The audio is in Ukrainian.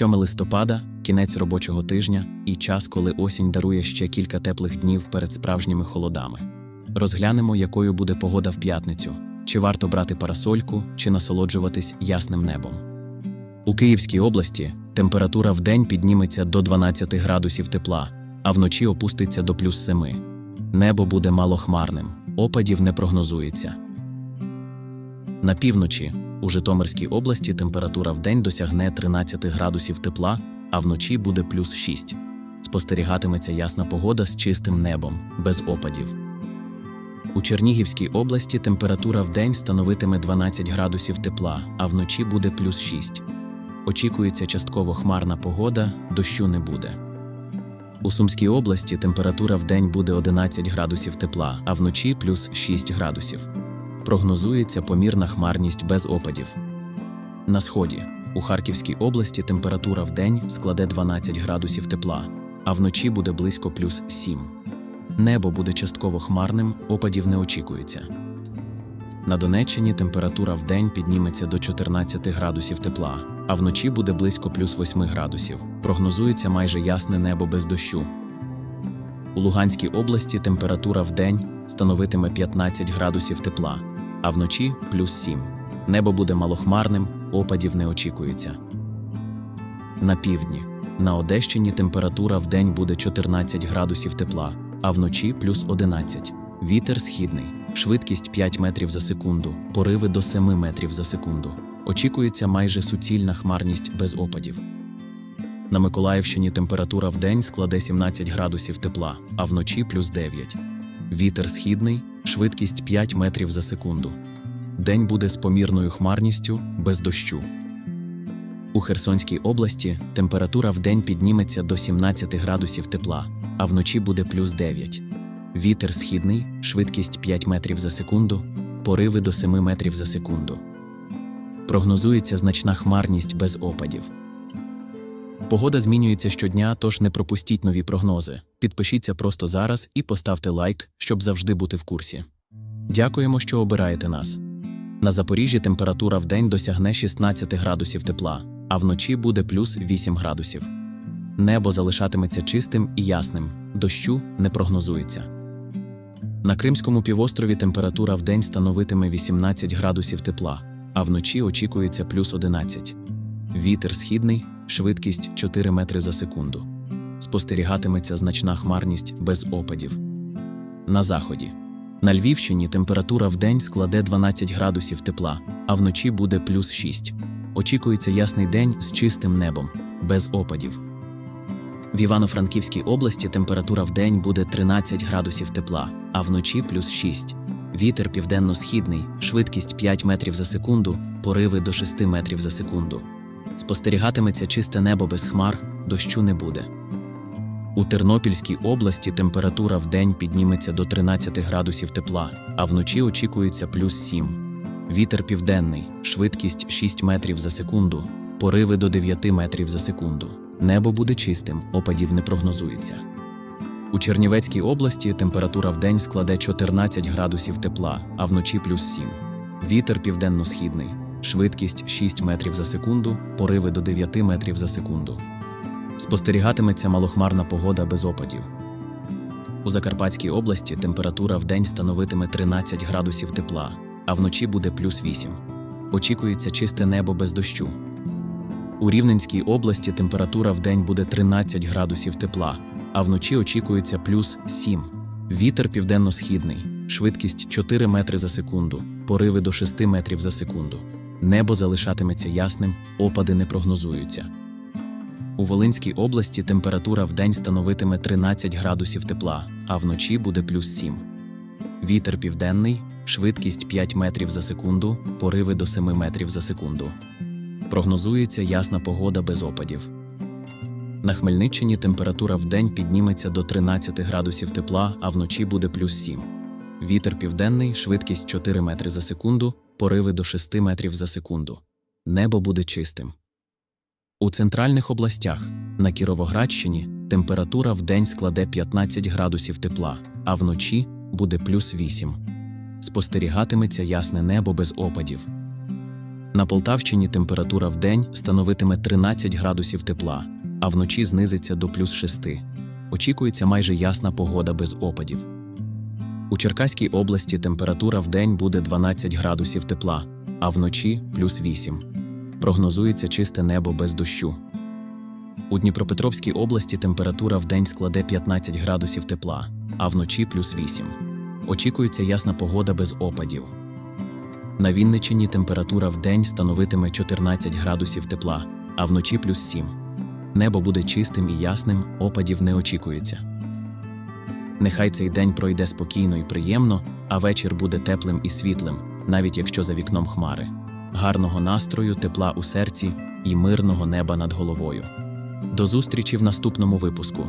7 листопада кінець робочого тижня і час, коли осінь дарує ще кілька теплих днів перед справжніми холодами. Розглянемо, якою буде погода в п'ятницю, чи варто брати парасольку, чи насолоджуватись ясним небом. У Київській області температура вдень підніметься до 12 градусів тепла, а вночі опуститься до плюс 7. Небо буде малохмарним, опадів не прогнозується. На півночі у Житомирській області температура вдень досягне 13 градусів тепла, а вночі буде плюс 6. Спостерігатиметься ясна погода з чистим небом, без опадів. У Чернігівській області температура вдень становитиме 12 градусів тепла, а вночі буде плюс 6. Очікується частково хмарна погода, дощу не буде. У Сумській області температура вдень буде 11 градусів тепла, а вночі плюс 6 градусів. Прогнозується помірна хмарність без опадів. На сході у Харківській області температура вдень складе 12 градусів тепла, а вночі буде близько плюс 7. Небо буде частково хмарним, опадів не очікується. На Донеччині температура вдень підніметься до 14 градусів тепла, а вночі буде близько плюс 8 градусів. Прогнозується майже ясне небо без дощу. У Луганській області температура вдень становитиме 15 градусів тепла, а вночі плюс 7. Небо буде малохмарним, опадів не очікується. На півдні. На Одещині температура вдень буде 14 градусів тепла, а вночі плюс 11. Вітер східний, швидкість 5 метрів за секунду, пориви до 7 метрів за секунду. Очікується майже суцільна хмарність без опадів. На Миколаївщині температура вдень складе 17 градусів тепла, а вночі плюс 9. Вітер східний, швидкість 5 метрів за секунду. День буде з помірною хмарністю, без дощу. У Херсонській області температура вдень підніметься до 17 градусів тепла, а вночі буде плюс 9. Вітер східний, швидкість 5 метрів за секунду, пориви до 7 метрів за секунду. Прогнозується значна хмарність без опадів. Погода змінюється щодня, тож не пропустіть нові прогнози. Підпишіться просто зараз і поставте лайк, щоб завжди бути в курсі. Дякуємо, що обираєте нас. На Запоріжжі температура вдень досягне 16 градусів тепла, а вночі буде плюс 8 градусів. Небо залишатиметься чистим і ясним, дощу не прогнозується. На Кримському півострові температура вдень становитиме 18 градусів тепла, а вночі очікується плюс 11. Вітер східний, швидкість 4 метри за секунду. Спостерігатиметься значна хмарність без опадів. На заході. На Львівщині температура вдень складе 12 градусів тепла, а вночі буде плюс 6. Очікується ясний день з чистим небом, без опадів. В Івано-Франківській області температура вдень буде 13 градусів тепла, а вночі плюс 6. Вітер південно-східний, швидкість 5 метрів за секунду, пориви до 6 метрів за секунду. Спостерігатиметься чисте небо без хмар, дощу не буде. У Тернопільській області температура вдень підніметься до 13 градусів тепла, а вночі очікується плюс 7. Вітер південний, швидкість 6 метрів за секунду, пориви до 9 метрів за секунду. Небо буде чистим, опадів не прогнозується. У Чернівецькій області температура вдень складе 14 градусів тепла, а вночі плюс 7. Вітер південно-східний, швидкість 6 метрів за секунду, пориви до 9 метрів за секунду. Спостерігатиметься малохмарна погода без опадів. У Закарпатській області температура вдень становитиме 13 градусів тепла, а вночі буде плюс 8. Очікується чисте небо без дощу. У Рівненській області температура вдень буде 13 градусів тепла, а вночі очікується плюс 7. Вітер південно-східний, швидкість 4 метри за секунду, пориви до 6 метрів за секунду. Небо залишатиметься ясним, опади не прогнозуються. У Волинській області температура вдень становитиме 13 градусів тепла, а вночі буде плюс 7. Вітер південний, швидкість 5 метрів за секунду, пориви до 7 метрів за секунду. Прогнозується ясна погода без опадів. На Хмельниччині температура вдень підніметься до 13 градусів тепла, а вночі буде плюс 7. Вітер південний, швидкість 4 метри за секунду, пориви до 6 метрів за секунду. Небо буде чистим. У центральних областях на Кіровоградщині температура вдень складе 15 градусів тепла, а вночі буде плюс 8. Спостерігатиметься ясне небо без опадів. На Полтавщині температура в день становитиме 13 градусів тепла, а вночі знизиться до плюс 6. Очікується майже ясна погода без опадів. У Черкаській області температура в день буде 12 градусів тепла, а вночі плюс 8. Прогнозується чисте небо без дощу. У Дніпропетровській області температура в день складе 15 градусів тепла, а вночі плюс 8. Очікується ясна погода без опадів. На Вінниччині температура в день становитиме 14 градусів тепла, а вночі плюс 7. Небо буде чистим і ясним, опадів не очікується. Нехай цей день пройде спокійно і приємно, а вечір буде теплим і світлим, навіть якщо за вікном хмари. Гарного настрою, тепла у серці і мирного неба над головою. До зустрічі в наступному випуску.